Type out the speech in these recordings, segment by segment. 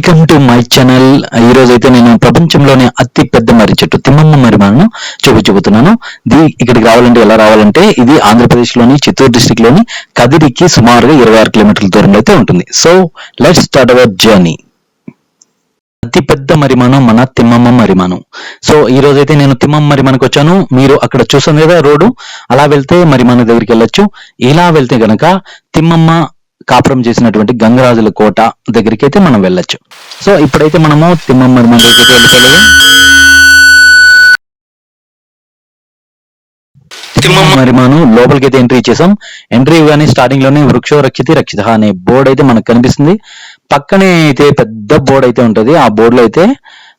Welcome to my channel ఈ రోజు అయితే నేను ప్రపంచంలోనే అతి పెద్ద మర్రి చెట్టు తిమ్మమ్మ మర్రిమాను చూపించబోతున్నాను ఇది ఇక్కడికి రావాలంటే ఎలా రావాలంటే ఇది ఆంధ్రప్రదేశ్లోని చిత్తూరు డిస్టిక్లోని కదిరికి సుమారుగా ఇరవై ఆరు కిలోమీటర్ల దూరంలో అయితే ఉంటుంది. So let's start our journey అతి పెద్ద మరిమానం మన తిమ్మమ్మ మరిమానం సో ఈ రోజు అయితే నేను తిమ్మమ్మ మరిమానికి వచ్చాను. మీరు అక్కడ చూసాను కదా రోడ్డు. అలా వెళ్తే మరిమాన దగ్గరికి వెళ్ళొచ్చు. ఇలా వెళ్తే గనక తిమ్మమ్మ కాపురం చేసినటువంటి గంగరాజుల కోట దగ్గరికి అయితే మనం వెళ్ళొచ్చు. సో ఇప్పుడైతే మనము తిమ్మమ్మ మరిమాన దగ్గరికి వెళ్ళిపోలేదు మరిమాను లోపలికి అయితే ఎంట్రీ ఇచ్చేసాం. ఎంట్రీ కానీ స్టార్టింగ్లోనే వృక్షో రక్షితి రక్షిత అనే బోర్డు అయితే మనకు కనిపిస్తుంది. పక్కనే అయితే పెద్ద బోర్డు అయితే ఉంటది. ఆ బోర్డు లో అయితే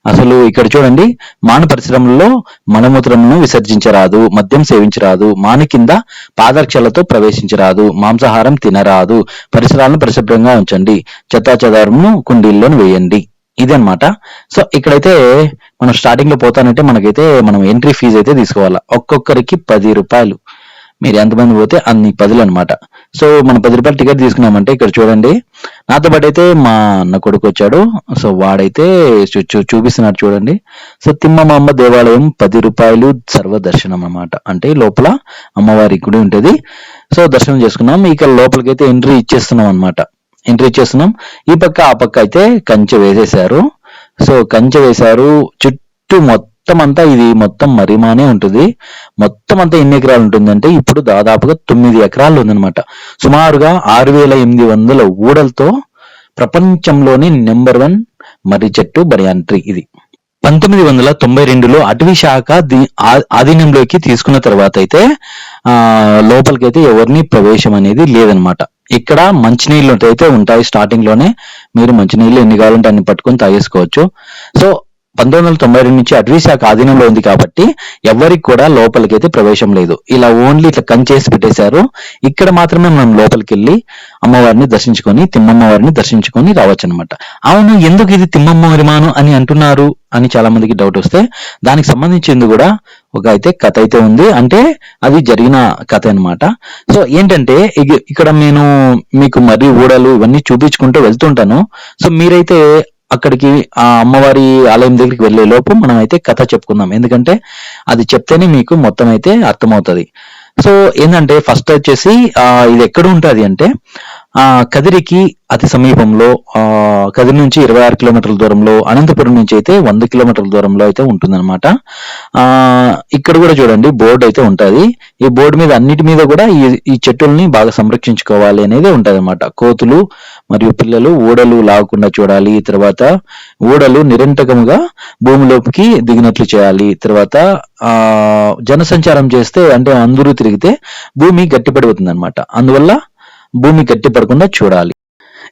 అసలు ఇక్కడ చూడండి మాన పరిశ్రమల్లో మలమూత్రమును విసర్జించరాదు మద్యం సేవించరాదు మాని కింద పాదరక్షలతో ప్రవేశించరాదు మాంసాహారం తినరాదు పరిసరాలను పరిశుభ్రంగా ఉంచండి చెత్తాచెదారమును కుండీల్లోని వేయండి. ఇదన్నమాట. సో ఇక్కడైతే మనం స్టార్టింగ్లో పోతానంటే మనకైతే మనం ఎంట్రీ ఫీజు అయితే తీసుకోవాలా. ఒక్కొక్కరికి పది రూపాయలు. మీరు ఎంతమంది పోతే అన్ని పదులు అనమాట సో మనం పది రూపాయలు టికెట్ తీసుకున్నామంటే ఇక్కడ చూడండి. నాతో పాటు అయితే మా అన్న కొడుకు వచ్చాడు. సో వాడైతే చూ- చూపిస్తున్నాడు చూడండి. సో తిమ్మమ్మ దేవాలయం పది రూపాయలు సర్వదర్శనం అనమాట అంటే లోపల అమ్మవారి గుడి ఉంటుంది. సో దర్శనం చేసుకున్నాం. ఇక లోపలికైతే ఎంట్రీ ఇచ్చేస్తున్నాం అనమాట ఎంట్రీ ఇచ్చేస్తున్నాం. ఈ పక్క ఆ పక్క అయితే కంచె వేసేశారు. సో కంచె వేశారు. చుట్టూ మొత్తం మొత్తం అంతా ఇది మొత్తం మరిమానే ఉంటుంది. మొత్తం అంతా ఎన్ని ఎకరాలు ఉంటుందంటే ఇప్పుడు దాదాపుగా తొమ్మిది ఎకరాలు ఉందన్నమాట. సుమారుగా ఆరు వేల ఎనిమిది వందల ఊడలతో ప్రపంచంలోని నెంబర్ వన్ మర్రి చెట్టు బరియాంట్రీ ఇది. పంతొమ్మిది వందల తొంభై రెండులో అటవీ శాఖ ఆధీనంలోకి తీసుకున్న తర్వాత అయితే ఆ లోపలికైతే ఎవరిని ప్రవేశం అనేది లేదనమాట ఇక్కడ మంచినీళ్ళు అయితే ఉంటాయి స్టార్టింగ్లోనే. మీరు మంచినీళ్ళు ఎన్ని కావాలంటే అన్ని పట్టుకొని తాగేసుకోవచ్చు. సో పంతొమ్మిది వందల తొంభై రెండు నుంచి అటవీ శాఖ ఆధీనంలో ఉంది కాబట్టి ఎవరికి కూడా లోపలికి అయితే ప్రవేశం లేదు. ఇలా ఓన్లీ ఇట్లా కంచేసి పెట్టేశారు. ఇక్కడ మాత్రమే మనం లోపలికి వెళ్ళి అమ్మవారిని దర్శించుకొని తిమ్మమ్మవారిని దర్శించుకొని రావచ్చు అనమాట అవును ఎందుకు ఇది తిమ్మమ్మ విమానం అని అంటున్నారు అని చాలా మందికి డౌట్ వస్తే దానికి సంబంధించింది కూడా ఒక అయితే కథ అయితే ఉంది. అంటే అది జరిగిన కథ అనమాట సో ఏంటంటే ఇక్కడ నేను మీకు మర్రి ఊడలు ఇవన్నీ చూపించుకుంటూ వెళ్తుంటాను. సో మీరైతే అక్కడికి ఆ అమ్మవారి ఆలయం దగ్గరికి వెళ్ళే లోపు మనం అయితే కథ చెప్పుకుందాం. ఎందుకంటే అది చెప్తేనే మీకు మొత్తం అయితే అర్థమవుతుంది. సో ఏంటంటే ఫస్ట్ వచ్చేసి ఆ ఇది ఎక్కడ ఉంటది అంటే కదిరికి అతి సమీపంలో ఆ కదిరి నుంచి ఇరవై ఆరు కిలోమీటర్ల దూరంలో అనంతపురం నుంచి అయితే వంద కిలోమీటర్ల దూరంలో అయితే ఉంటుందన్నమాట. ఆ ఇక్కడ కూడా చూడండి బోర్డు అయితే ఉంటుంది. ఈ బోర్డు మీద అన్నిటి మీద కూడా ఈ ఈ చెట్టుల్ని బాగా సంరక్షించుకోవాలి అనేది ఉంటుంది అనమాట కోతులు మరియు పిల్లలు ఊడలు లాగకుండా చూడాలి తర్వాత ఊడలు నిరంతకంగా భూమిలోకి దిగినట్లు చేయాలి తర్వాత ఆ జనసంచారం చేస్తే అంటే అందరూ తిరిగితే భూమి గట్టిపడిపోతుంది అనమాట అందువల్ల భూమి గట్టిపడకుండా చూడాలి.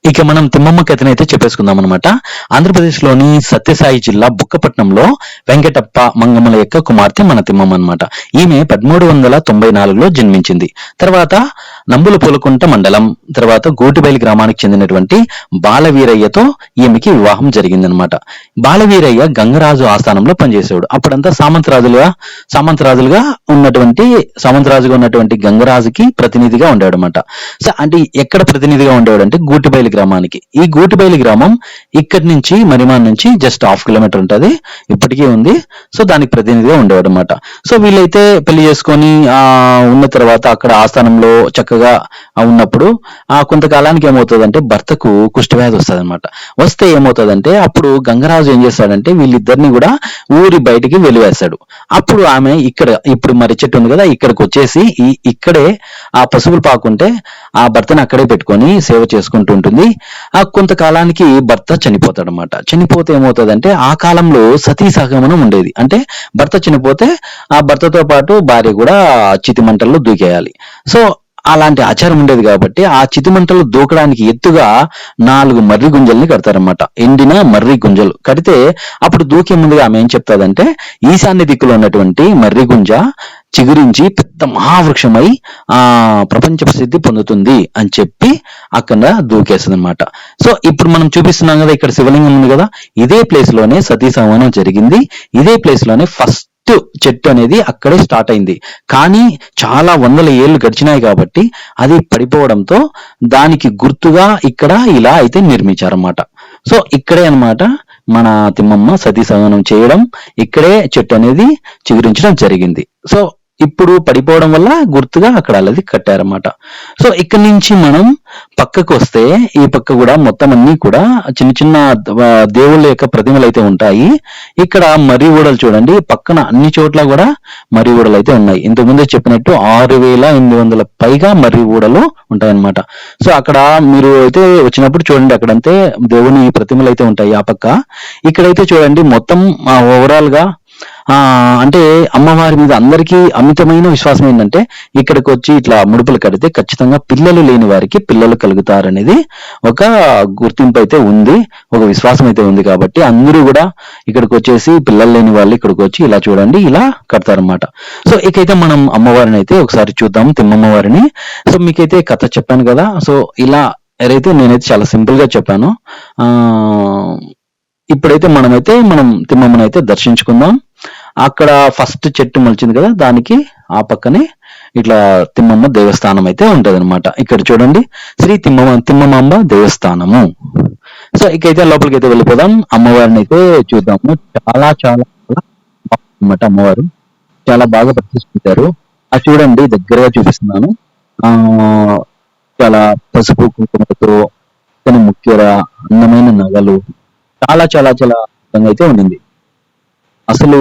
ఇక మనం తిమ్మమ్మ కథని అయితే చెప్పేసుకుందాం అనమాట ఆంధ్రప్రదేశ్లోని సత్యసాయి జిల్లా బుక్కపట్నంలో వెంకటప్ప మంగమ్మల యొక్క కుమార్తె మన తిమ్మమ్మ అనమాట ఈమె పదమూడు వందల తొంభై నాలుగులో జన్మించింది. తర్వాత నంబుల పూలకుంట మండలం తర్వాత గోటిబైలి గ్రామానికి చెందినటువంటి బాలవీరయ్యతో ఈమెకి వివాహం జరిగిందనమాట బాలవీరయ్య గంగరాజు ఆస్థానంలో పనిచేసేవాడు. అప్పుడంతా సామంతరాజులుగా సామంతరాజులుగా ఉన్నటువంటి సామంతరాజుగా ఉన్నటువంటి గంగరాజుకి ప్రతినిధిగా ఉండేవాడు అనమాట సో అంటే ఎక్కడ ప్రతినిధిగా ఉండేవాడు అంటే గూటిబైలి గ్రామానికి. ఈ గూటిబైలి గ్రామం ఇక్కడి నుంచి మరిమాన్ నుంచి జస్ట్ హాఫ్ కిలోమీటర్ ఉంటుంది. ఇప్పటికీ ఉంది. సో దానికి ప్రతినిధిగా ఉండేవాడు అనమాట సో వీళ్ళైతే పెళ్ళి చేసుకొని ఆ ఉన్న తర్వాత అక్కడ ఆస్థానంలో చక్కగా ఉన్నప్పుడు ఆ కొంతకాలానికి ఏమవుతుందంటే భర్తకు కుష్ఠవ్యాధి వస్తుంది అనమాట వస్తే ఏమవుతుందంటే అప్పుడు గంగరాజు ఏం చేస్తాడంటే వీళ్ళిద్దరిని కూడా ఊరి బయటికి వెలివేస్తాడు. అప్పుడు ఆమె ఇక్కడ ఇప్పుడు మరి చెట్టు ఉంది కదా ఇక్కడికి వచ్చేసి ఇక్కడే ఆ పశువులు పాకుంటే ఆ భర్తను అక్కడే పెట్టుకొని సేవ చేసుకుంటూ ఉంటుంది. ఆ కొంతకాలానికి భర్త చనిపోతాడు అనమాట చనిపోతే ఏమవుతుందంటే ఆ కాలంలో సతీ సహగమనం ఉండేది. అంటే భర్త చనిపోతే ఆ భర్తతో పాటు భార్య కూడా చితి మంటల్లో దూకేయాలి. సో అలాంటి ఆచారం ఉండేది కాబట్టి ఆ చితిమంటలు దూకడానికి ఎత్తుగా నాలుగు మర్రి గుంజల్ని కడతారనమాట ఎండిన మర్రి గుంజలు. కడితే అప్పుడు దూకే ముందుగా ఆమె ఏం చెప్తాదంటే ఈశాన్య దిక్కులో ఉన్నటువంటి మర్రి గుంజ చిగురించి పెద్ద మహావృక్షమై ఆ ప్రపంచ ప్రసిద్ధి పొందుతుంది అని చెప్పి అక్కడ దూకేస్తుంది అనమాట సో ఇప్పుడు మనం చూపిస్తున్నాం కదా ఇక్కడ శివలింగం ఉంది కదా. ఇదే ప్లేస్లోనే సతీ సంవనం జరిగింది. ఇదే ప్లేస్లోనే ఫస్ట్ చెట్టు అనేది అక్కడే స్టార్ట్ అయింది. కానీ చాలా వందల ఏళ్ళు గడిచినాయి కాబట్టి అది పడిపోవడంతో దానికి గుర్తుగా ఇక్కడ ఇలా అయితే నిర్మించారన్నమాట. సో ఇక్కడే అన్నమాట మన తిమ్మమ్మ సతీ సహనం చేయడం ఇక్కడే చెట్టు అనేది చిగురించడం జరిగింది. సో ఇప్పుడు పడిపోవడం వల్ల గుర్తుగా అక్కడ అలాది కట్టారన్నమాట. సో ఇక్కడ నుంచి మనం పక్కకు వస్తే ఈ పక్క కూడా మొత్తం అన్ని కూడా చిన్న చిన్న దేవుళ్ళ యొక్క ప్రతిమలు అయితే ఉంటాయి. ఇక్కడ మర్రి ఊడలు చూడండి. పక్కన అన్ని చోట్ల కూడా మర్రి ఊడలు అయితే ఉన్నాయి. ఇంతకుముందే చెప్పినట్టు ఆరు వేల ఎనిమిది వందల పైగా మర్రి ఊడలు ఉంటాయన్నమాట. సో అక్కడ మీరు అయితే వచ్చినప్పుడు చూడండి అక్కడంతే దేవుని ప్రతిమలు అయితే ఉంటాయి ఆ పక్క. ఇక్కడైతే చూడండి మొత్తం ఓవరాల్గా అంటే అమ్మవారి మీద అందరికీ అమితమైన విశ్వాసం ఏంటంటే ఇక్కడికి వచ్చి ఇట్లా ముడుపులు కడితే ఖచ్చితంగా పిల్లలు లేని వారికి పిల్లలు కలుగుతారనేది ఒక గుర్తింపు అయితే ఉంది ఒక విశ్వాసం అయితే ఉంది కాబట్టి అందరూ కూడా ఇక్కడికి వచ్చేసి పిల్లలు లేని వాళ్ళు ఇక్కడికి వచ్చి ఇలా చూడండి ఇలా కడతారన్నమాట. సో ఇకైతే మనం అమ్మవారిని అయితే ఒకసారి చూద్దాం తిమ్మమ్మవారిని. సో మీకైతే కథ చెప్పాను కదా సో ఇలా అయితే నేనైతే చాలా సింపుల్గా చెప్పాను ఆ ఇప్పుడైతే మనమైతే మనం తిమ్మమ్మని అయితే దర్శించుకుందాం. అక్కడ ఫస్ట్ చెట్టు మొలిచింది కదా దానికి ఆ పక్కనే ఇట్లా తిమ్మమ్మ దేవస్థానం అయితే ఉంటది అనమాట ఇక్కడ చూడండి శ్రీ తిమ్మమ్మ తిమ్మమాంబ దేవస్థానము. సో ఇకైతే లోపలికి అయితే వెళ్ళిపోదాం. అమ్మవారిని అయితే చూద్దాము. చాలా చాలా అనమాట అమ్మవారు. చాలా బాగా ప్రతిష్ఠించారు. అది చూడండి దగ్గరగా చూపిస్తున్నాను. ఆ చాలా పసుపు కుంకుమతో తన ముఖ్యర అందమైన నగలు చాలా చాలా చాలా అందంగా అయితే ఉండింది. అసలు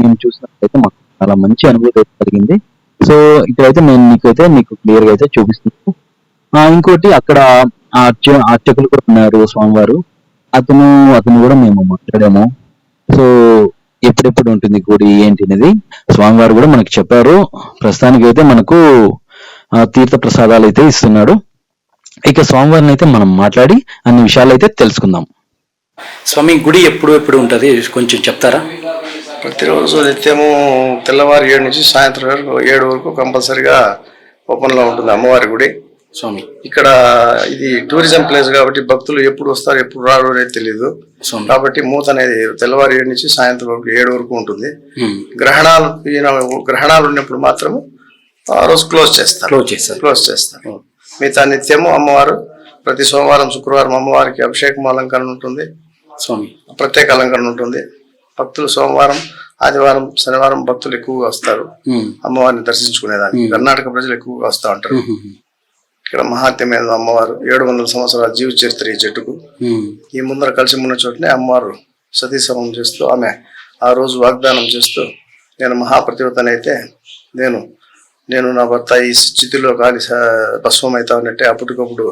నేను చూసినట్లయితే మాకు చాలా మంచి అనుభూతి అయితే కలిగింది. సో ఇక్కడైతే నేను నీకైతే మీకు క్లియర్గా అయితే చూపిస్తున్నాను. ఇంకోటి అక్కడ ఆ అర్చ- అర్చకులు కూడా ఉన్నారు స్వామివారు. అతను అతను కూడా మేము మాట్లాడాము. సో ఎప్పుడెప్పుడు ఉంటుంది గుడి ఏంటి అనేది స్వామివారు కూడా మనకు చెప్పారు. ప్రస్తుతానికి అయితే మనకు తీర్థ ప్రసాదాలు అయితే ఇస్తున్నాడు. ఇక స్వామివారిని అయితే మనం మాట్లాడి అన్ని విషయాలు అయితే తెలుసుకుందాం. స్వామి గుడి ఎప్పుడు ఎప్పుడు ఉంటుంది? కొంచెం చెప్తారా? ప్రతిరోజు నిత్యము తెల్లవారు ఏడు నుంచి సాయంత్రం వరకు ఏడు వరకు కంపల్సరిగా ఓపెన్లో ఉంటుంది అమ్మవారి గుడి. స్వామి. ఇక్కడ ఇది టూరిజం ప్లేస్ కాబట్టి భక్తులు ఎప్పుడు వస్తారు ఎప్పుడు రారు అనేది తెలియదు కాబట్టి మూత అనేది తెల్లవారు ఏడు నుంచి సాయంత్రం వరకు ఏడు వరకు ఉంటుంది. గ్రహణాలు ఈయన గ్రహణాలు ఉన్నప్పుడు మాత్రం ఆ రోజు క్లోజ్ చేస్తారు. క్లోజ్ చేస్తారు. క్లోజ్ చేస్తారు. మిగతా నిత్యము అమ్మవారు ప్రతి సోమవారం శుక్రవారం అమ్మవారికి అభిషేకం అలంకరణ ఉంటుంది. స్వామి. ప్రత్యేక అలంకరణ ఉంటుంది. భక్తులు సోమవారం ఆదివారం శనివారం భక్తులు ఎక్కువగా వస్తారు. అమ్మవారిని దర్శించుకునేదానికి. కర్ణాటక ప్రజలు ఎక్కువగా వస్తూ ఉంటారు. ఇక్కడ మహాత్మ్యమైన అమ్మవారు ఏడు వందల సంవత్సరాల జీవ చరిత్ర ఈ చెట్టుకు. ఈ ముందర కలిసి ఉన్న చోటనే అమ్మవారు సతీసమం చేస్తూ ఆమె ఆ రోజు వాగ్దానం చేస్తూ నేను మహాప్రతివతనైతే నేను నేను నా భర్త ఈ స్థితిలో కాలి భస్మం అవుతా ఉన్నట్టే అప్పటికప్పుడు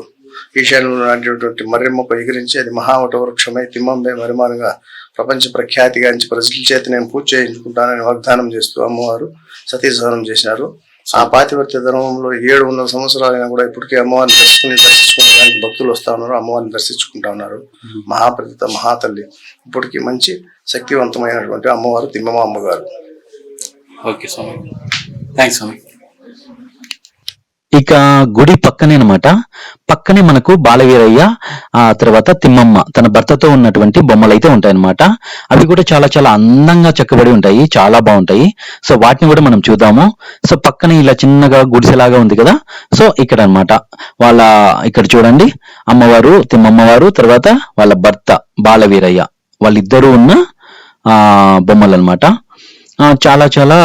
ఈశాన్యంలో నాటినటువంటి మర్రి మొక్క ఎగిరించి అది మహావట వృక్షమై తిమ్మంబే మరిమానుగా ప్రపంచ ప్రఖ్యాతిగాంచి ప్రజల చేత నేను పూజ చేయించుకుంటానని వాగ్దానం చేస్తూ అమ్మవారు సతీ సహనం చేసినారు. ఆ పాతివర్త్య ధర్మంలో ఏడు వందల సంవత్సరాలైనా కూడా ఇప్పటికీ అమ్మవారిని దర్శించుకుని దర్శించుకోవడానికి భక్తులు వస్తా ఉన్నారు అమ్మవారిని దర్శించుకుంటా ఉన్నారు. మహాప్రతిత మహాతల్లి. ఇప్పటికీ మంచి శక్తివంతమైనటువంటి అమ్మవారు తిమ్మమ్మ అమ్మగారు. ఓకే స్వామి. థ్యాంక్స్ స్వామి. ఇక గుడి పక్కనే అనమాట పక్కనే మనకు బాలవీరయ్య ఆ తర్వాత తిమ్మమ్మ తన భర్తతో ఉన్నటువంటి బొమ్మలు అయితే ఉంటాయన్నమాట. అవి కూడా చాలా చాలా అందంగా చెక్కబడి ఉంటాయి చాలా బాగుంటాయి. సో వాటిని కూడా మనం చూద్దాము. సో పక్కనే ఇలా చిన్నగా గుడిసెలాగా ఉంది కదా. సో ఇక్కడ అన్నమాట వాళ్ళ ఇక్కడ చూడండి. అమ్మవారు తిమ్మమ్మవారు తర్వాత వాళ్ళ భర్త బాలవీరయ్య. వాళ్ళిద్దరూ ఉన్న ఆ బొమ్మలు అనమాట చాలా చాలా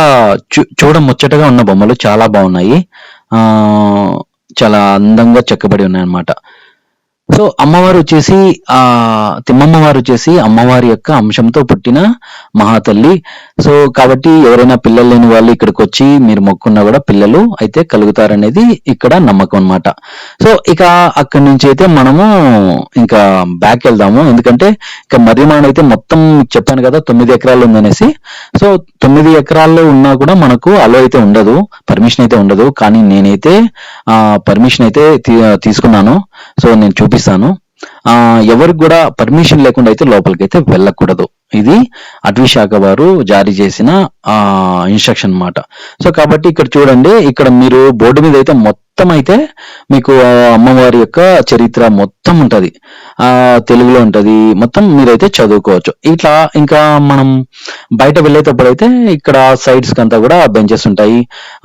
చూ చూడ ముచ్చటగా ఉన్న బొమ్మలు చాలా బాగున్నాయి. చాలా అందంగా చెక్కబడి ఉన్నాయన్నమాట. సో అమ్మవారు వచ్చేసి ఆ తిమ్మమ్మ వారు వచ్చేసి అమ్మవారి యొక్క అంశంతో పుట్టిన మహాతల్లి. సో కాబట్టి ఎవరైనా పిల్లలు లేని వాళ్ళు ఇక్కడికి వచ్చి మీరు మొక్కున్నా కూడా పిల్లలు అయితే కలుగుతారనేది ఇక్కడ నమ్మకం అన్నమాట. సో ఇక అక్కడి నుంచి అయితే మనము ఇంకా బ్యాక్ వెళ్దాము. ఎందుకంటే ఇక మర్రిమాన్ అయితే మొత్తం చెప్పాను కదా తొమ్మిది ఎకరాలు ఉందనేసి. సో తొమ్మిది ఎకరాల్లో ఉన్నా కూడా మనకు అలో అయితే ఉండదు పర్మిషన్ అయితే ఉండదు. కానీ నేనైతే ఆ పర్మిషన్ అయితే తీ- తీసుకున్నాను. సో నేను చూపిస్తాను. ఆ ఎవరికి కూడా పర్మిషన్ లేకుండా అయితే లోపలికి అయితే వెళ్ళకూడదు. ఇది అటవీ శాఖ వారు జారీ చేసిన ఆ ఇన్స్ట్రక్షన్ అన్నమాట సో కాబట్టి ఇక్కడ చూడండి ఇక్కడ మీరు బోర్డు మీద అయితే మొత్తం మొత్తం అయితే మీకు అమ్మవారి యొక్క చరిత్ర మొత్తం ఉంటుంది. ఆ తెలుగులో ఉంటది. మొత్తం మీరైతే చదువుకోవచ్చు. ఇట్లా ఇంకా మనం బయట వెళ్ళేటప్పుడు అయితే ఇక్కడ సైడ్స్ అంతా కూడా బెంచెస్ ఉంటాయి.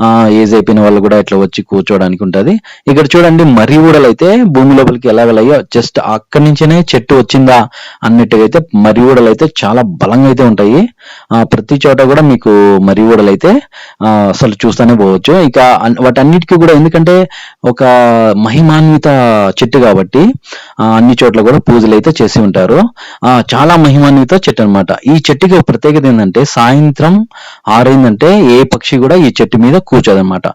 ఆ ఏజ్ అయిపోయిన వాళ్ళు కూడా ఇట్లా వచ్చి కూర్చోవడానికి ఉంటది. ఇక్కడ చూడండి మర్రి ఊడలు అయితే భూమి లోపలికి ఎలా వెళ్ళాయో జస్ట్ అక్కడి నుంచేనే చెట్టు వచ్చిందా అన్నట్టుగా అయితే మర్రి ఊడలు అయితే చాలా బలంగా అయితే ఉంటాయి. ఆ ప్రతి చోట కూడా మీకు మర్రి ఊడలు అయితే అసలు చూస్తూనే పోవచ్చు. ఇక వాటన్నిటికీ కూడా ఎందుకంటే ఒక మహిమాన్విత చెట్టు కాబట్టి ఆ, అన్ని చోట్ల కూడా పూజలు అయితే చేసి ఉంటారు. ఆ చాలా మహిమాన్విత చెట్టు అన్నమాట. ఈ చెట్టుకి ఒక ప్రత్యేకత ఏంటంటే సాయంత్రం ఆరైందంటే ఏ పక్షి కూడా ఈ చెట్టు మీద కూర్చోదన్నమాట.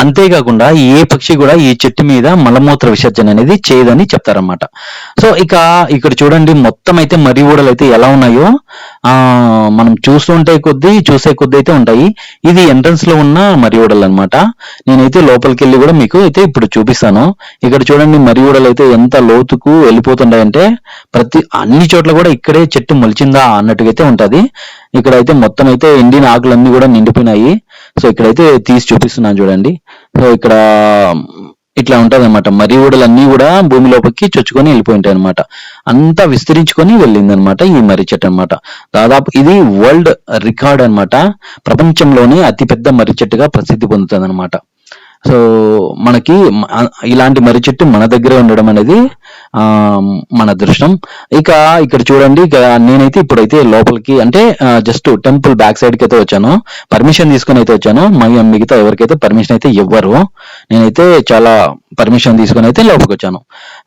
అంతేకాకుండా ఏ పక్షి కూడా ఈ చెట్టు మీద మలమూత్ర విసర్జన అనేది చేయదని చెప్తారన్నమాట. సో ఇక ఇక్కడ చూడండి మొత్తం అయితే మర్రి ఊడలు అయితే ఎలా ఉన్నాయో ఆ మనం చూస్తుంటే కొద్దీ చూసే కొద్దీ అయితే ఉంటాయి. ఇది ఎంట్రన్స్లో ఉన్న మర్రి ఊడలు అనమాట నేనైతే లోపలికి వెళ్ళి కూడా మీకు అయితే ఇప్పుడు చూపిస్తాను. ఇక్కడ చూడండి మర్రి ఊడలు అయితే ఎంత లోతుకు వెళ్ళిపోతుంటాయంటే ప్రతి అన్ని చోట్ల కూడా ఇక్కడే చెట్టు మొలిచిందా అన్నట్టుగా అయితే ఉంటది. అయితే మొత్తం అయితే ఎండిన ఆకులన్నీ కూడా నిండిపోయినాయి. సో ఇక్కడైతే తీసి చూపిస్తున్నాను చూడండి. సో ఇక్కడ ఇట్లా ఉంటది అనమాట మర్రి కూడా భూమి లోపలికి చొచ్చుకొని వెళ్ళిపోయి ఉంటాయి అనమాట అంతా విస్తరించుకొని వెళ్ళింది అనమాట ఈ మర్రి చెట్టు అనమాట దాదాపు ఇది వరల్డ్ రికార్డ్ అన్నమాట. ప్రపంచంలోనే అతిపెద్ద మర్రి చెట్టుగా ప్రసిద్ధి పొందుతుంది అనమాట సో మనకి ఇలాంటి మర్రి చెట్టు మన దగ్గరే ఉండడం అనేది మన అదృష్టం. ఇక ఇక్కడ చూడండి ఇక నేనైతే ఇప్పుడైతే లోపలికి అంటే జస్ట్ టెంపుల్ బ్యాక్ సైడ్కి అయితే వచ్చాను. పర్మిషన్ తీసుకొని అయితే వచ్చాను. మ- మిగతా ఎవరికైతే పర్మిషన్ అయితే ఇవ్వరు నేనైతే చాలా పర్మిషన్ తీసుకొని అయితే లోపలికి వచ్చాను.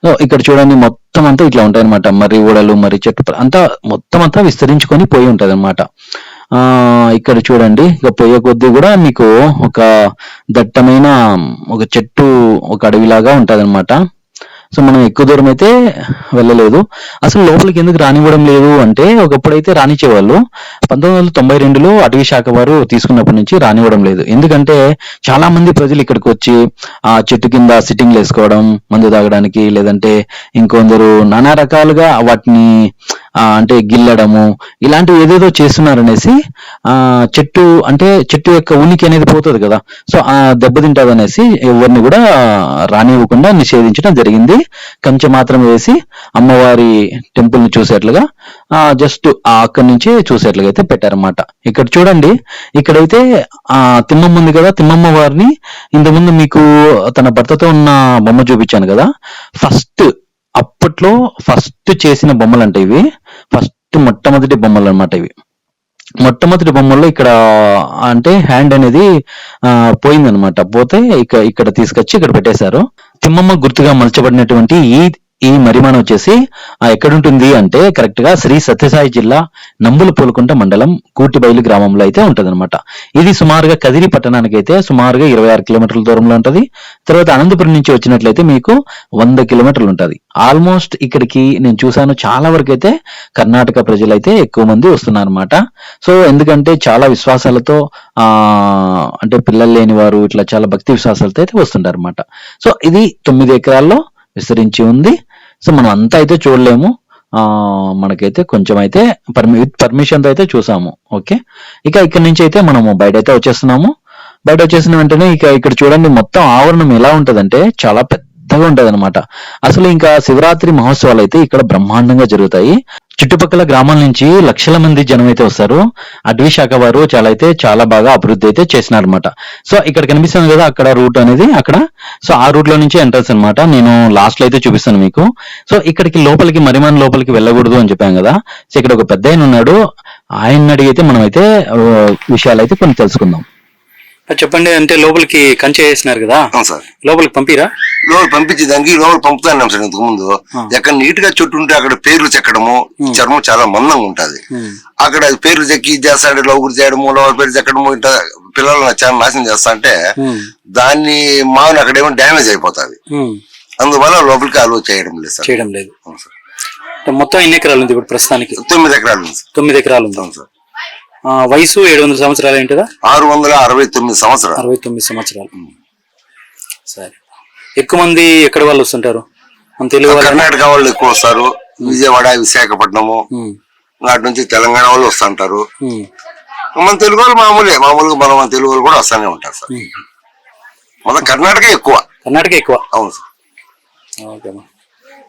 సో ఇక్కడ చూడండి మొత్తం అంతా ఇట్లా ఉంటాయి అనమాట మర్రి ఊడలు మర్రి చెట్టు అంతా మొత్తం అంతా విస్తరించుకొని పోయి ఉంటది అనమాట ఇక్కడ చూడండి. ఇక పోయే కొద్దీ కూడా మీకు ఒక దట్టమైన ఒక చెట్టు ఒక అడవిలాగా ఉంటది సో మనం ఎక్కువ దూరం అయితే వెళ్ళలేదు. అసలు లోపలికి ఎందుకు రానివ్వడం లేదు అంటే ఒకప్పుడైతే రానిచ్చేవాళ్ళు. పంతొమ్మిది వందల తొంభై రెండులో అటవీ శాఖ వారు తీసుకున్నప్పటి నుంచి రానివ్వడం లేదు. ఎందుకంటే చాలా మంది ప్రజలు ఇక్కడికి వచ్చి ఆ చెట్టు కింద సిట్టింగ్లు వేసుకోవడం మందు తాగడానికి లేదంటే ఇంకొందరు నానా రకాలుగా వాటిని అంటే గిల్లడము ఇలాంటివి ఏదేదో చేస్తున్నారనేసి ఆ చెట్టు అంటే చెట్టు యొక్క ఉనికి అనేది పోతుంది కదా. సో ఆ దెబ్బతింటది అనేసి ఎవరిని కూడా రానివ్వకుండా నిషేధించడం జరిగింది. కంచె మాత్రం వేసి అమ్మవారి టెంపుల్ని చూసేట్లుగా ఆ జస్ట్ ఆ అక్కడి నుంచి చూసేట్లుగా అయితే పెట్టారన్నమాట. ఇక్కడ చూడండి ఇక్కడైతే ఆ తిమ్మమ్మ ఉంది కదా తిమ్మమ్మ వారిని ఇంతకుముందు మీకు తన భర్తతో ఉన్న బొమ్మ చూపించాను కదా. ఫస్ట్ అప్పట్లో ఫస్ట్ చేసిన బొమ్మలు అంటే ఇవి. ఫస్ట్ మొట్టమొదటి బొమ్మలు అనమాట ఇవి. మొట్టమొదటి బొమ్మల్లో ఇక్కడ అంటే హ్యాండ్ అనేది ఆ, పోయిందన్నమాట. పోతే ఇక ఇక్కడ తీసుకొచ్చి ఇక్కడ పెట్టేశారు. తిమ్మమ్మ గుర్తుగా మలచబడినటువంటి ఈ ఈ మరిమాన వచ్చేసి ఆ, ఎక్కడుంటుంది? అంటే కరెక్ట్గా శ్రీ సత్యసాయి జిల్లా నంబుల పూలకుంట మండలం కూటిబైలు గ్రామంలో అయితే ఉంటదన్నమాట. ఇది సుమారుగా కదిరి పట్టణానికి అయితే సుమారుగా ఇరవై ఆరు కిలోమీటర్ల దూరంలో ఉంటది. తర్వాత అనంతపురం నుంచి వచ్చినట్లయితే మీకు వంద కిలోమీటర్లు ఉంటది. ఆల్మోస్ట్ ఇక్కడికి నేను చూసాను చాలా వరకు అయితే కర్ణాటక ప్రజలైతే ఎక్కువ మంది వస్తున్నారు అనమాట సో ఎందుకంటే చాలా విశ్వాసాలతో ఆ అంటే పిల్లలు లేని వారు ఇట్లా చాలా భక్తి విశ్వాసాలతో అయితే వస్తుంటారు అనమాట సో ఇది తొమ్మిది ఎకరాల్లో విస్తరించి ఉంది. సో మనం అంతా అయితే చూడలేము. ఆ మనకైతే కొంచెం అయితే పర్మి విత్ పర్మిషన్తో అయితే చూసాము. ఓకే? ఇక ఇక్కడ నుంచి అయితే మనము బయట అయితే వచ్చేస్తున్నాము. బయట వచ్చేసిన వెంటనే ఇక ఇక్కడ చూడండి మొత్తం ఆవరణం ఎలా ఉంటదంటే చాలా పెద్ద పెద్దగా ఉంటది అనమాట అసలు ఇంకా శివరాత్రి మహోత్సవాలు అయితే ఇక్కడ బ్రహ్మాండంగా జరుగుతాయి. చుట్టుపక్కల గ్రామాల నుంచి లక్షల మంది జనం అయితే వస్తారు. అటవీ శాఖ వారు చాలా అయితే చాలా బాగా అభివృద్ధి అయితే చేసినారనమాట సో ఇక్కడ కనిపిస్తుంది కదా అక్కడ రూట్ అనేది అక్కడ. సో ఆ రూట్లో నుంచి ఎంట్రన్స్ అన్నమాట. నేను లాస్ట్లో అయితే చూపిస్తాను మీకు. సో ఇక్కడికి లోపలికి మరిమాన్ లోపలికి వెళ్ళకూడదు అని చెప్పాను కదా. సో ఇక్కడ ఒక పెద్ద ఆయన ఉన్నాడు. ఆయన అడిగితే మనం అయితే విషయాలు అయితే కొన్ని తెలుసుకుందాం. చెప్పండి అంటే లోపలికి కంచె వేసినారు కదా. అవును సార్. లోపలికి పంపిరా? లోపల పంపించేదానికి లోపల పంపుతాన్నాం సార్ ఇంతకు ముందు ఎక్కడ నీట్గా చుట్టూ ఉంటే అక్కడ పేర్లు చెక్కడము చర్మం చాలా మందంగా ఉంటది. అక్కడ పేర్లు చెక్కి చేస్తాడు లోగురు చేయడము లోపల పేరు చెక్కడము ఇట్లా పిల్లలు చాలా నాశనం చేస్తా అంటే దాన్ని మామూలు అక్కడేమో డ్యామేజ్ అయిపోతుంది. అందువల్ల లోపలికి అలో చేయడం లేదు సార్. చేయడం లేదు. మొత్తం ఎన్ని ఎకరాలు ఉంది ఇప్పుడు ప్రస్తుతానికి? తొమ్మిది ఎకరాలు ఉంది. తొమ్మిది ఎకరాలు ఉంది. సార్. వయసు ఏడు వందల సంవత్సరాలు ఏంటిదా? ఆరు వందల అరవై తొమ్మిది సంవత్సరాలు. అరవై తొమ్మిది సంవత్సరాలు. సరే. ఎక్కువ మంది ఎక్కడ వాళ్ళు వస్తుంటారు? మన తెలుగు వాళ్ళు కర్ణాటక వాళ్ళు ఎక్కువ వస్తారు. విజయవాడ విశాఖపట్నము. అటు నుంచి తెలంగాణ వాళ్ళు వస్తుంటారు. మన తెలుగు వాళ్ళు మామూలే. మామూలుగా మన మన తెలుగు వాళ్ళు కూడా వస్తూనే ఉంటారు సార్. మన కర్ణాటక ఎక్కువ. కర్ణాటక ఎక్కువ. అవును సార్. ఓకే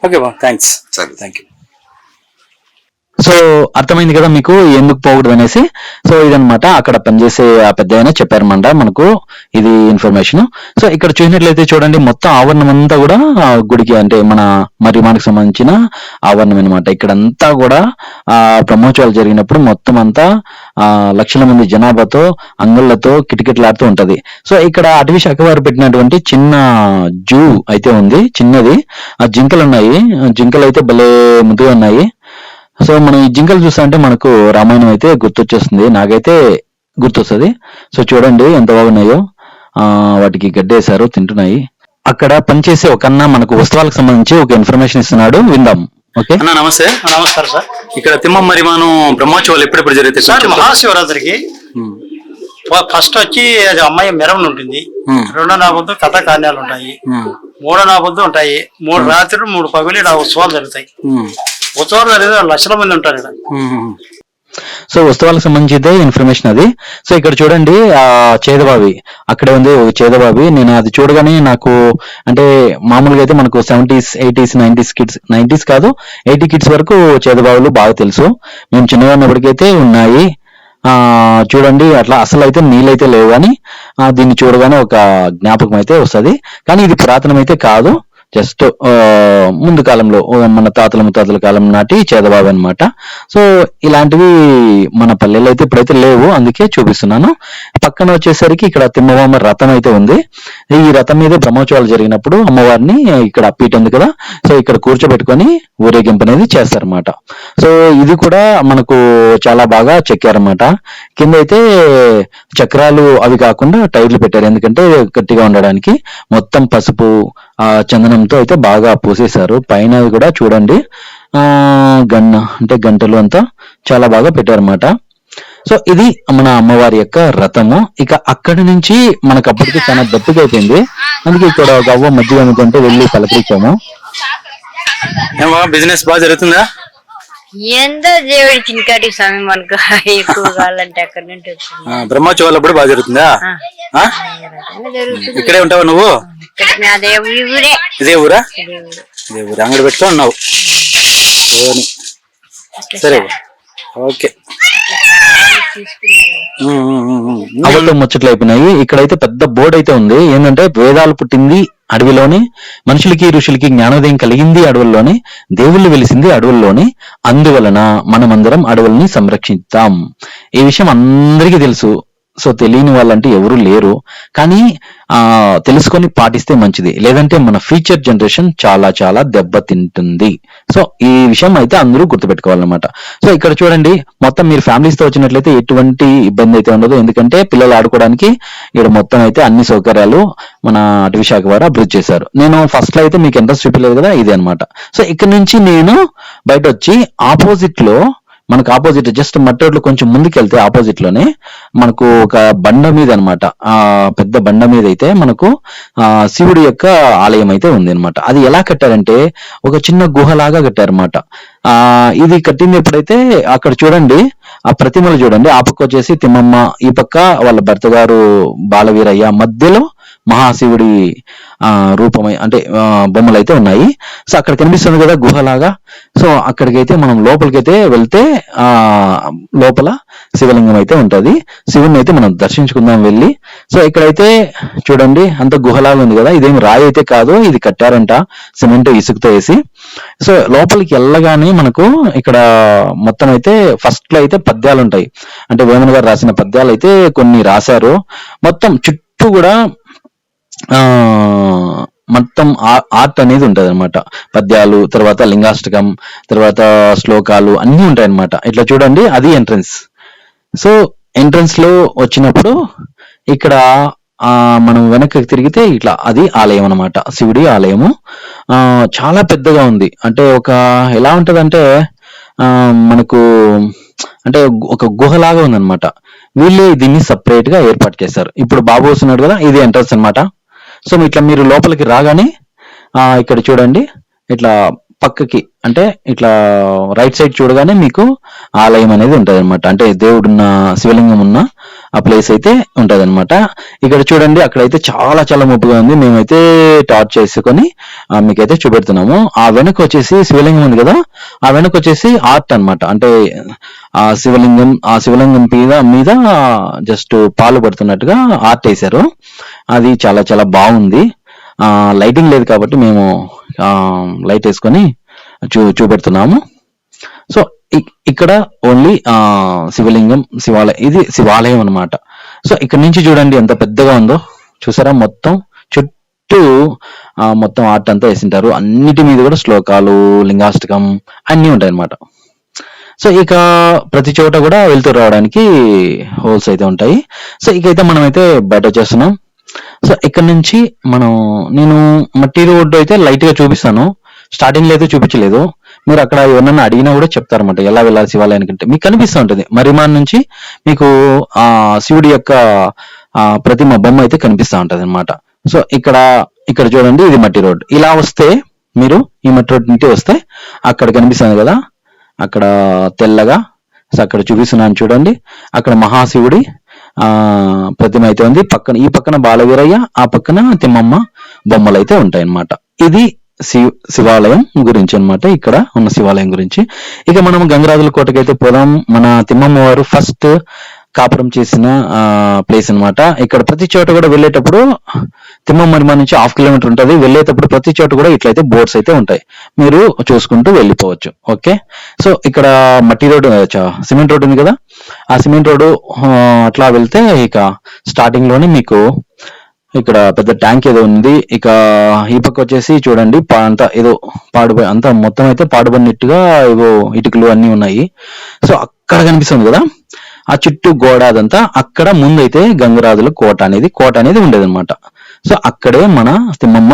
ఓకే థ్యాంక్స్ సరే. థ్యాంక్ యూ సో అర్థమైంది కదా మీకు? ఎందుకు పోకూడదు అనేసి సో ఇదనమాట అక్కడ పనిచేసే ఆ పెద్ద ఆయన చెప్పారన్నమాట మనకు ఇది ఇన్ఫర్మేషన్. సో ఇక్కడ చూసినట్లయితే చూడండి మొత్తం ఆవరణం అంతా కూడా గుడికి అంటే మన మరిమానికి సంబంధించిన ఆవరణం అనమాట ఇక్కడంతా కూడా ఆ బ్రహ్మోత్సవాలు జరిగినప్పుడు మొత్తం అంతా ఆ లక్షల మంది జనాభాతో అంగళ్ళతో కిటకిటలాడుతూ ఉంటది. సో ఇక్కడ అటవీ శాఖ వారు పెట్టినటువంటి చిన్న జూ అయితే ఉంది చిన్నది. ఆ జింకలు ఉన్నాయి జింకలు అయితే భలే ముద్దుగా ఉన్నాయి. సో మనం ఈ జింకలు చూస్తుంటే మనకు రామాయణం అయితే గుర్తొచ్చేస్తుంది నాకైతే గుర్తొస్తుంది. సో చూడండి ఎంత బాగున్నాయో. ఆ వాటికి గడ్డేశారు తింటున్నాయి. అక్కడ పనిచేసే ఒక అన్న మనకు వస్తువులకు సంబంధించి ఒక ఇన్ఫర్మేషన్ ఇస్తున్నాడు విందాం. ఓకే అన్న నమస్తే. నమస్కారం సార్. ఇక్కడ తిమ్మం మరిమాను బ్రహ్మోత్సవాలు ఎప్పుడెప్పుడు జరుగుతాయి సార్ మహాశివరాత్రికి ఫస్ట్ వచ్చి అది అమ్మాయి మెరవన్ ఉంటుంది. రెండో నాబొద్దు కథా కార్యాలు ఉంటాయి. మూడో నాబొద్దు ఉంటాయి. మూడు రాత్రులు మూడు పగులు ఇలా ఉత్సవాలు జరుగుతాయి. ఉత్సవాలు లక్షల మంది ఉంటారు ఇక్కడ. సో ఉత్సవాలకు సంబంధించితే ఇన్ఫర్మేషన్ అది. సో ఇక్కడ చూడండి ఆ చేదబావి. అక్కడే ఉంది చేదబాబి చేదబావి. నేను అది చూడగానే నాకు అంటే మామూలుగా అయితే మనకు seventies eighties nineties kids nineties కాదు ఎయిటీ కిడ్స్ వరకు చేదబావులు బాగా తెలుసు. మేము చిన్నగా ఉన్నప్పటికైతే ఉన్నాయి. ఆ చూడండి అట్లా అసలు అయితే నీళ్ళైతే లేవు కానీ దీన్ని చూడగానే ఒక జ్ఞాపకం అయితే వస్తుంది. కానీ ఇది పురాతనం అయితే కాదు. జస్ట్ ముందు కాలంలో మన తాతల ముత్తాతల కాలం నాటి చేదబావి అనమాట సో ఇలాంటివి మన పల్లెల్లో అయితే ఇప్పుడైతే లేవు అందుకే చూపిస్తున్నాను. పక్కన వచ్చేసరికి ఇక్కడ తిమ్మవామ రథం అయితే ఉంది. ఈ రథం మీద బ్రహ్మోత్సవాలు జరిగినప్పుడు అమ్మవారిని ఇక్కడ పీట ఉంది కదా సో ఇక్కడ కూర్చోబెట్టుకొని ఊరేగింపు అనేది చేస్తారన్నమాట. సో ఇది కూడా మనకు చాలా బాగా చెక్కారన్నమాట. కింద అయితే చక్రాలు అవి కాకుండా టైర్లు పెట్టారు ఎందుకంటే గట్టిగా ఉండడానికి. మొత్తం పసుపు చందనంతో అయితే బాగా పూసేశారు. పైన కూడా చూడండి. ఆ గన్న అంటే గంటలు అంతా చాలా బాగా పెట్టారన్నమాట. సో ఇది మన అమ్మవారి యొక్క రథము. ఇక అక్కడి నుంచి మనకు అప్పటికి చాలా దప్పిక అయిపోయింది. అందుకే ఇక్కడ ఒక అవ్వ మధ్య అనుకుంటే వెళ్ళి పలకరించాము. ఏమో బిజినెస్ బాగా జరుగుతుందా? ఎంతో దేవుడి చిన్నకాటి స్వామి మనకు ఎక్కువ కావాలంటే అక్కడి నుండి వచ్చింది. బ్రహ్మోత్సవాలు అప్పుడు బాగా జరుగుతుందా? ఆ? రకంగా జరుగుతుంది. ఇక్కడే ఉంటావా నువ్వు? ఇక్కడ నా దేవుడి ఊరే. ఇదే ఊరా? ఇదే ఊరు. అంగడి పెట్టుకొని ఉన్నావు. పోనీ. సరే. ఓకే. అవల్లో ముచ్చట్లు అయిపోయినాయి. ఇక్కడైతే పెద్ద బోర్డు అయితే ఉంది. ఏంటంటే వేదాలు పుట్టింది అడవిలోనే మనుషులకి ఋషులకి జ్ఞానోదయం కలిగింది అడవుల్లోనే దేవుళ్ళు వెలిసింది అడవుల్లోనే. అందువలన మనమందరం అడవుల్ని సంరక్షిద్దాం. ఈ విషయం అందరికీ తెలుసు. సో తెలియని వాళ్ళంటే ఎవరు లేరు. కానీ ఆ తెలుసుకొని పాటిస్తే మంచిది. లేదంటే మన ఫ్యూచర్ జనరేషన్ చాలా చాలా దెబ్బతింటుంది సో ఈ విషయం అయితే అందరూ గుర్తుపెట్టుకోవాలన్నమాట. సో ఇక్కడ చూడండి మొత్తం మీరు ఫ్యామిలీస్తో వచ్చినట్లయితే ఎటువంటి ఇబ్బంది అయితే ఉండదు. ఎందుకంటే పిల్లలు ఆడుకోవడానికి ఇక్కడ మొత్తం అయితే అన్ని సౌకర్యాలు మన అటవీ శాఖ వారు అభివృద్ధి చేశారు. నేను ఫస్ట్లో అయితే మీకు ఇంట్రెస్ట్ చూపించలేదు కదా ఇదే అనమాట సో ఇక్కడ నుంచి నేను బయట వచ్చి ఆపోజిట్లో మనకు ఆపోజిట్ జస్ట్ మట్టోడ్లు కొంచెం ముందుకెళ్తే ఆపోజిట్లోనే మనకు ఒక బండ మీద అనమాట ఆ పెద్ద బండ మీద అయితే మనకు ఆ శివుడి యొక్క ఆలయం అయితే ఉంది అనమాట అది ఎలా కట్టారంటే ఒక చిన్న గుహలాగా కట్టారన్నమాట. ఆ ఇది కట్టింది ఎప్పుడైతే అక్కడ చూడండి ఆ ప్రతిమలు చూడండి ఆ పక్క వచ్చేసి తిమ్మమ్మ ఈ పక్క వాళ్ళ భర్త గారు బాలవీరయ్య మధ్యలో మహాశివుడి రూపమై అంటే బొమ్మలు అయితే ఉన్నాయి. సో అక్కడ కనిపిస్తుంది కదా గుహలాగా. సో అక్కడికైతే మనం లోపలికైతే వెళ్తే ఆ లోపల శివలింగం అయితే ఉంటుంది. శివుని అయితే మనం దర్శించుకుందాం వెళ్ళి. సో ఇక్కడైతే చూడండి అంత గుహలాగా ఉంది కదా. ఇదేమి రాయి అయితే కాదు ఇది కట్టారంట. సిమెంట్ ఇసుకతో వేసి. సో లోపలికి వెళ్ళగానే మనకు ఇక్కడ మొత్తం అయితే ఫస్ట్లో అయితే పద్యాలు ఉంటాయి అంటే వేమన గారు రాసిన పద్యాలు అయితే కొన్ని రాశారు. మొత్తం చుట్టూ కూడా మొత్తం ఆ- ఆర్ట్ అనేది ఉంటుంది అనమాట పద్యాలు తర్వాత లింగాష్టకం తర్వాత శ్లోకాలు అన్నీ ఉంటాయి అనమాట ఇట్లా చూడండి అది ఎంట్రన్స్ సో ఎంట్రన్స్లో వచ్చినప్పుడు ఇక్కడ మనం వెనక్కి తిరిగితే ఇట్లా అది ఆలయం అనమాట శివుడి ఆలయము. చాలా పెద్దగా ఉంది. అంటే ఒక ఎలా ఉంటదంటే మనకు అంటే ఒక గుహలాగా ఉందన్నమాట. వీళ్ళే దీన్ని సపరేట్గా ఏర్పాటు చేశారు. ఇప్పుడు బాబు వస్తున్నాడు కదా ఇది ఎంట్రన్స్ అన్నమాట. సో ఇట్లా మీరు లోపలికి రాగానే ఇక్కడ చూడండి ఇట్లా పక్కకి అంటే ఇట్లా రైట్ సైడ్ చూడగానే మీకు ఆలయం అనేది ఉంటుంది అనమాట అంటే దేవుడున్న శివలింగం ఉన్న ఆ ప్లేస్ అయితే ఉంటుంది అనమాట ఇక్కడ చూడండి అక్కడైతే చాలా చాలా ముప్పుగా ఉంది. మేమైతే టార్చ్ చేసుకొని మీకైతే చూపెడుతున్నాము. ఆ వెనక వచ్చేసి శివలింగం ఉంది కదా? ఆ వెనక వచ్చేసి ఆర్ట్ అనమాట అంటే ఆ శివలింగం ఆ శివలింగం మీద మీద జస్ట్ పాలు పడుతున్నట్టుగా ఆర్ట్ వేశారు. అది చాలా చాలా బాగుంది. లైటింగ్ లేదు కాబట్టి మేము లైట్ వేసుకొని చూ చూపెడుతున్నాము. సో ఇ- ఇక్కడ ఓన్లీ శివలింగం శివాలయం ఇది శివాలయం అన్నమాట. సో ఇక్కడ నుంచి చూడండి ఎంత పెద్దగా ఉందో. చూసారా? మొత్తం చుట్టూ మొత్తం ఆర్ట్ అంతా వేసింటారు. అన్నిటి మీద కూడా శ్లోకాలు లింగాష్టకం అన్నీ ఉంటాయి అనమాట సో ఇక ప్రతి చోట కూడా వెళ్తూ రావడానికి హోల్స్ అయితే ఉంటాయి. సో ఇకైతే మనమైతే బయట వచ్చేస్తున్నాం. సో ఇక్కడ నుంచి మనం నేను మట్టి రోడ్డు అయితే లైట్గా చూపిస్తాను. స్టార్టింగ్ అయితే చూపించలేదు. మీరు అక్కడ ఎవరన్నా అడిగినా కూడా చెప్తారన్నమాట ఎలా వెళ్ళాలి శివాలయానికి అంటే. మీకు కనిపిస్తూ ఉంటుంది. మరిమాన్ నుంచి మీకు ఆ శివుడి యొక్క ప్రతిమ బొమ్మ అయితే కనిపిస్తూ ఉంటుంది అనమాట సో ఇక్కడ ఇక్కడ చూడండి ఇది మట్టి రోడ్ ఇలా వస్తే మీరు ఈ మట్టి రోడ్ నుండి వస్తే అక్కడ కనిపిస్తుంది కదా అక్కడ తెల్లగా సో అక్కడ చూపిస్తున్నాను చూడండి. అక్కడ మహాశివుడి ఆ ప్రతిమ అయితే ఉంది. పక్కన ఈ పక్కన బాలవీరయ్య ఆ పక్కన తిమ్మమ్మ బొమ్మలు అయితే ఉంటాయన్నమాట. ఇది శివ శివాలయం గురించి అన్నమాట. ఇక్కడ ఉన్న శివాలయం గురించి. ఇక మనం గంగరాజుల కోటకైతే పోదాం. మన తిమ్మమ్మ వారు ఫస్ట్ కాపురం చేసిన ప్లేస్ అన్నమాట. ఇక్కడ ప్రతి చోట కూడా వెళ్ళేటప్పుడు తిమ్మమ్మరిమ నుంచి హాఫ్ కిలోమీటర్ ఉంటుంది. వెళ్ళేటప్పుడు ప్రతి చోట కూడా ఇట్లయితే బోర్డ్స్ అయితే ఉంటాయి. మీరు చూసుకుంటూ వెళ్ళిపోవచ్చు. ఓకే? సో ఇక్కడ మట్టి రోడ్డు సిమెంట్ రోడ్డు ఉంది కదా? ఆ సిమెంట్ రోడ్డు అట్లా వెళ్తే ఇక స్టార్టింగ్లోనే మీకు ఇక్కడ పెద్ద ట్యాంక్ ఏదో ఉంది. ఇక ఈ పక్క వచ్చేసి చూడండి అంత అంతా ఏదో పాడుబడి అంతా మొత్తం అయితే పాడుబడినట్టుగా ఏవో ఇటుకలు అన్ని ఉన్నాయి. సో అక్కడ కనిపిస్తుంది కదా? ఆ చుట్టూ గోడ అదంతా అక్కడ ముందైతే గంగరాజుల కోట అనేది కోట అనేది ఉండేది అనమాట సో అక్కడే మన తిమ్మమ్మ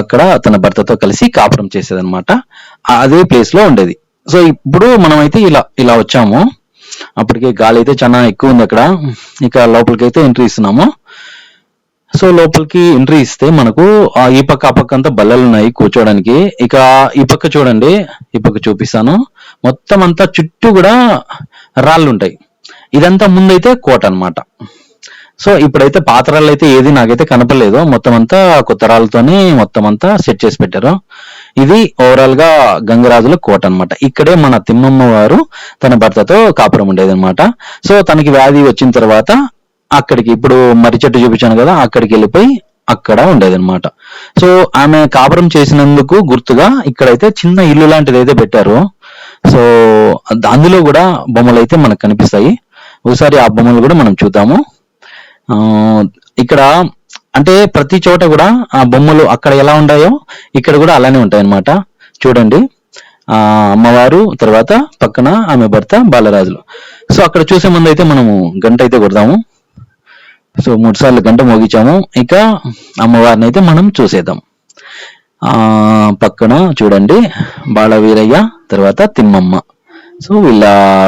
అక్కడ తన భర్తతో కలిసి కాపురం చేసేదనమాట అదే ప్లేస్లో ఉండేది. సో ఇప్పుడు మనమైతే ఇలా ఇలా వచ్చాము. అప్పటికే గాలి అయితే చాలా ఎక్కువ ఉంది అక్కడ. ఇక లోపలికి అయితే ఎంట్రీ ఇస్తున్నాము. సో లోపలికి ఎంట్రీ ఇస్తే మనకు ఆ ఈ పక్క ఆ పక్క అంతా బల్లలు ఉన్నాయి కూర్చోడానికి ఇక ఈ పక్క చూడండి. ఈ పక్క చూపిస్తాను. మొత్తం అంతా చుట్టూ కూడా రాళ్ళు ఉంటాయి. ఇదంతా ముందైతే కోట అన్నమాట. సో ఇప్పుడైతే పాత్రలు అయితే ఏది నాకైతే కనపడలేదు. మొత్తం అంతా కొత్త రాళ్ళతోనే మొత్తం అంతా సెట్ చేసి పెట్టారు. ఇది ఓవరాల్గా గంగరాజుల కోట అన్నమాట. ఇక్కడే మన తిమ్మమ్మ వారు తన భర్తతో కాపురం ఉండేది అనమాట సో తనకి వ్యాధి వచ్చిన తర్వాత అక్కడికి ఇప్పుడు మర్రి చెట్టు చూపించాను కదా అక్కడికి వెళ్ళిపోయి అక్కడ ఉండేది అనమాట సో ఆమె కాపురం చేసినందుకు గుర్తుగా ఇక్కడైతే చిన్న ఇల్లు లాంటిది అయితే పెట్టారు. సో అందులో కూడా బొమ్మలు అయితే మనకు కనిపిస్తాయి. ఒకసారి ఆ బొమ్మలు కూడా మనం చూద్దాము. ఇక్కడ అంటే ప్రతి చోట కూడా ఆ బొమ్మలు అక్కడ ఎలా ఉన్నాయో ఇక్కడ కూడా అలానే ఉంటాయి చూడండి. ఆ అమ్మవారు తర్వాత పక్కన ఆమె భర్త బాలరాజులు. సో అక్కడ చూసే ముందు అయితే మనము గంట అయితే కొడదాము. సో మూడు సార్లు గంట మోగించాము. ఇక అమ్మవారిని అయితే మనం చూసేద్దాం. ఆ పక్కన చూడండి. బాలవీరయ్య తర్వాత తిమ్మమ్మ. సో వీళ్ళ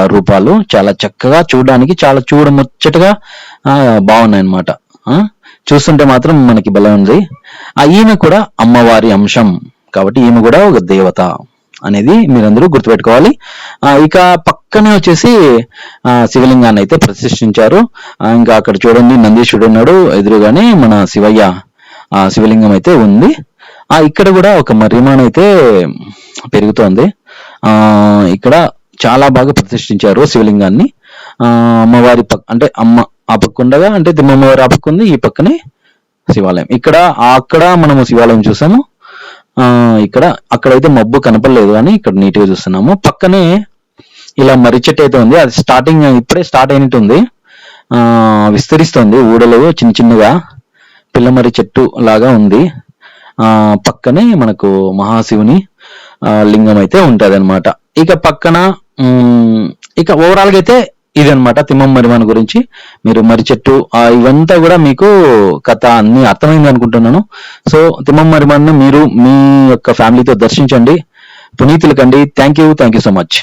రూపాలు చాలా చక్కగా చూడడానికి చాలా చూడముచ్చటగా బాగున్నాయి అనమాట చూస్తుంటే మాత్రం మనకి బలం ఉంది. ఆ ఈమె కూడా అమ్మవారి అంశం. కాబట్టి ఈమె కూడా ఒక దేవత అనేది మీరందరూ గుర్తుపెట్టుకోవాలి. ఇక పక్కనే వచ్చేసి ఆ, శివలింగాన్ని అయితే ప్రతిష్ఠించారు. ఇంకా అక్కడ చూడండి నందీశ్వరుడు ఉన్నాడు. ఎదురుగానే మన శివయ్య ఆ శివలింగం అయితే ఉంది. ఆ ఇక్కడ కూడా ఒక మరిమాన్ అయితే పెరుగుతోంది. ఆ ఇక్కడ చాలా బాగా ప్రతిష్ఠించారు శివలింగాన్ని. అమ్మవారి పక్క అంటే అమ్మ ఆ పక్క ఉండగా అంటే తిమ్మమ్మవారి ఆ పక్క ఉంది ఈ పక్కనే శివాలయం. ఇక్కడ అక్కడ మనము శివాలయం చూసాము. ఆ ఇక్కడ అక్కడైతే మబ్బు కనపడలేదు కానీ ఇక్కడ నీట్గా చూస్తున్నాము. పక్కనే ఇలా మర్రి చెట్టు అయితే ఉంది. అది స్టార్టింగ్ ఇప్పుడే స్టార్ట్ అయినట్టు ఉంది. ఆ విస్తరిస్తుంది ఊడలు చిన్న చిన్నగా. పిల్లమర్రి చెట్టు లాగా ఉంది. ఆ పక్కనే మనకు మహాశివుని లింగం అయితే ఉంటది అనమాట ఇక పక్కన ఇక ఓవరాల్గా అయితే ఇదనమాట తిమ్మం మరిమాన్ గురించి. మీరు మరి చెట్టు ఇవంతా కూడా మీకు కథ అన్ని అర్థమైంది అనుకుంటున్నాను. సో తిమ్మం మరిమాన్ను మీరు మీ యొక్క ఫ్యామిలీతో దర్శించండి. పునీతులకండి thank you thank you so much